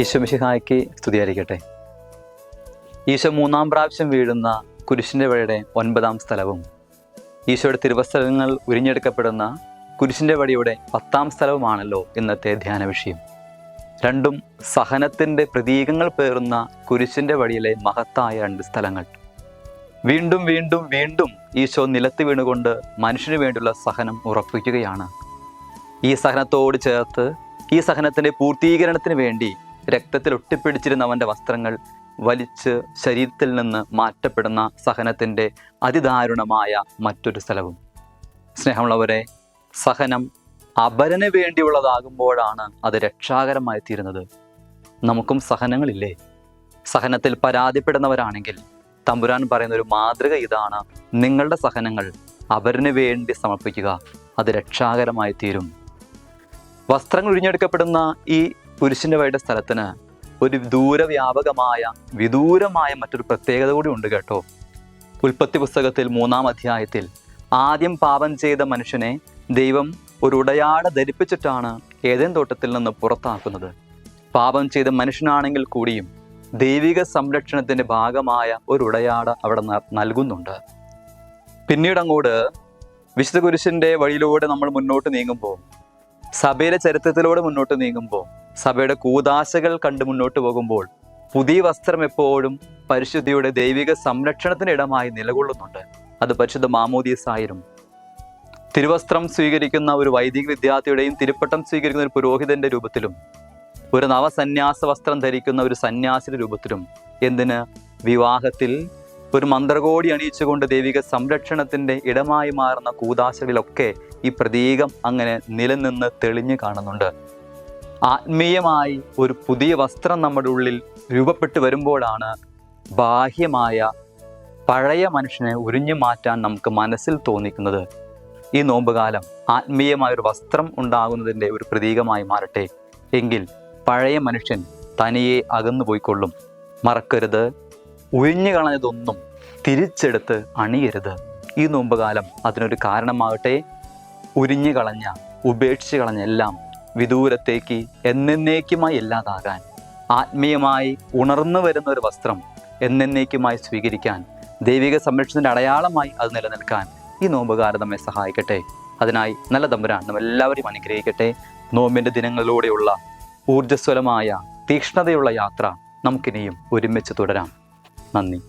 ഈശോമിശിഹായ്ക്ക് സ്തുതിയായിരിക്കട്ടെ. ഈശോ മൂന്നാം പ്രാവശ്യം വീഴുന്ന കുരിശിന്റെ വഴിയുടെ ഒൻപതാം സ്ഥലവും ഈശോയുടെ തിരുവസ്ഥലങ്ങൾ ഉരിഞ്ഞെടുക്കപ്പെടുന്ന കുരിശിന്റെ വഴിയുടെ പത്താം സ്ഥലവുമാണല്ലോ ഇന്നത്തെ ധ്യാന വിഷയം. രണ്ടും സഹനത്തിന്റെ പ്രതീകങ്ങൾ പേറുന്ന കുരിശിന്റെ വഴിയിലെ മഹത്തായ രണ്ട് സ്ഥലങ്ങൾ. വീണ്ടും വീണ്ടും വീണ്ടും ഈശോ നിലത്ത് വീണുകൊണ്ട് മനുഷ്യന് വേണ്ടിയുള്ള സഹനം ഉറപ്പിക്കുകയാണ്. ഈ സഹനത്തോട് ചേർത്ത് ഈ സഹനത്തിന്റെ പൂർത്തീകരണത്തിന് വേണ്ടി രക്തത്തിൽ ഒട്ടിപ്പിടിച്ചിരുന്ന അവന്റെ വസ്ത്രങ്ങൾ വലിച്ച് ശരീരത്തിൽ നിന്ന് മാറ്റപ്പെടുന്ന സഹനത്തിന്റെ അതിദാരുണമായ മറ്റൊരു സ്ഥലവും. സ്നേഹമുള്ളവരെ സഹനം അപരന് വേണ്ടിയുള്ളതാകുമ്പോഴാണ് അത് രക്ഷാകരമായി തീരുന്നത്. നമുക്കും സഹനങ്ങളില്ലേ? സഹനത്തിൽ പരാതിപ്പെടുന്നവരാണെങ്കിൽ തമ്പുരാൻ പറയുന്ന ഒരു മാതൃക ഇതാണ്. നിങ്ങളുടെ സഹനങ്ങൾ അവരിന് വേണ്ടി സമർപ്പിക്കുക. അത് രക്ഷാകരമായി തീരും. വസ്ത്രങ്ങൾ ഉഴിഞ്ഞെടുക്കപ്പെടുന്ന ഈ പുരുഷന്റെ വഴിയുടെ സ്ഥലത്തിന് ഒരു ദൂരവ്യാപകമായ വിദൂരമായ മറ്റൊരു പ്രത്യേകത കൂടി ഉണ്ട് കേട്ടോ. ഉൽപ്പത്തി പുസ്തകത്തിൽ മൂന്നാം അധ്യായത്തിൽ ആദ്യം പാപം ചെയ്ത മനുഷ്യനെ ദൈവം ഒരു ഉടയാട ധരിപ്പിച്ചിട്ടാണ് ഏതേൻ തോട്ടത്തിൽ നിന്ന് പുറത്താക്കുന്നത്. പാപം ചെയ്ത മനുഷ്യനാണെങ്കിൽ കൂടിയും ദൈവിക സംരക്ഷണത്തിന്റെ ഭാഗമായ ഒരു ഉടയാട അവിടെ നൽകുന്നുണ്ട്. പിന്നീട് അങ്ങോട്ട് വിശുദ്ധ കുരിശിന്റെ വഴിയിലൂടെ നമ്മൾ മുന്നോട്ട് നീങ്ങുമ്പോൾ സഭയിലെ ചരിത്രത്തിലൂടെ മുന്നോട്ട് നീങ്ങുമ്പോൾ സഭയുടെ കൂതാശകൾ കണ്ടു മുന്നോട്ട് പോകുമ്പോൾ പുതിയ വസ്ത്രം എപ്പോഴും പരിശുദ്ധിയുടെ ദൈവിക സംരക്ഷണത്തിന് ഇടമായി നിലകൊള്ളുന്നുണ്ട്. അത് പരിശുദ്ധ മാമോദീസായിരുന്നു തിരുവസ്ത്രം സ്വീകരിക്കുന്ന ഒരു വൈദിക വിദ്യാർത്ഥിയുടെയും തിരുപ്പട്ടം സ്വീകരിക്കുന്ന ഒരു പുരോഹിതന്റെ രൂപത്തിലും ഒരു നവസന്യാസ വസ്ത്രം ധരിക്കുന്ന ഒരു സന്യാസിയുടെ രൂപത്തിലും എന്തിന് വിവാഹത്തിൽ ഒരു മന്ത്രകോടി അണിയിച്ചുകൊണ്ട് ദൈവിക സംരക്ഷണത്തിന്റെ ഇടമായി മാറുന്ന കൂതാശകളിലൊക്കെ ഈ പ്രതീകം അങ്ങനെ നിലനിന്ന് തെളിഞ്ഞു കാണുന്നുണ്ട്. ആത്മീയമായി ഒരു പുതിയ വസ്ത്രം നമ്മുടെ ഉള്ളിൽ രൂപപ്പെട്ടു വരുമ്പോഴാണ് ബാഹ്യമായ പഴയ മനുഷ്യനെ ഉരിഞ്ഞു മാറ്റാൻ നമുക്ക് മനസ്സിൽ തോന്നിക്കുന്നത്. ഈ നോമ്പുകാലം ആത്മീയമായ ഒരു വസ്ത്രം ഉണ്ടാകുന്നതിന്റെ ഒരു പ്രതീകമായി മാറട്ടെ. എങ്കിൽ പഴയ മനുഷ്യൻ തനിയെ അകന്നു പോയിക്കൊള്ളും. മറക്കരുത്. ഉഴിഞ്ഞു കളഞ്ഞതൊന്നും തിരിച്ചെടുത്ത് അണിയരുത്. ഈ നോമ്പുകാലം അതിനൊരു കാരണമാകട്ടെ. ഉരിഞ്ഞു കളഞ്ഞ ഉപേക്ഷിച്ച് കളഞ്ഞ എല്ലാം വിദൂരത്തേക്ക് എന്നേക്കുമായി ഇല്ലാതാകാൻ ആത്മീയമായി ഉണർന്നു വരുന്ന ഒരു വസ്ത്രം എന്നേക്കുമായി സ്വീകരിക്കാൻ ദൈവിക സംരക്ഷണത്തിന്റെ അടയാളമായി അത് നിലനിൽക്കാൻ ഈ നോമ്പുകാരൻ നമ്മെ സഹായിക്കട്ടെ. അതിനായി നല്ല തമ്പുരാൻ നമ്മൾ എല്ലാവരെയും അനുഗ്രഹിക്കട്ടെ. നോമ്പിന്റെ ദിനങ്ങളിലൂടെയുള്ള ഊർജസ്വലമായ തീക്ഷ്ണതയുള്ള യാത്ര നമുക്കിനിയും ഒരുമിച്ച് തുടരാം. നന്ദി.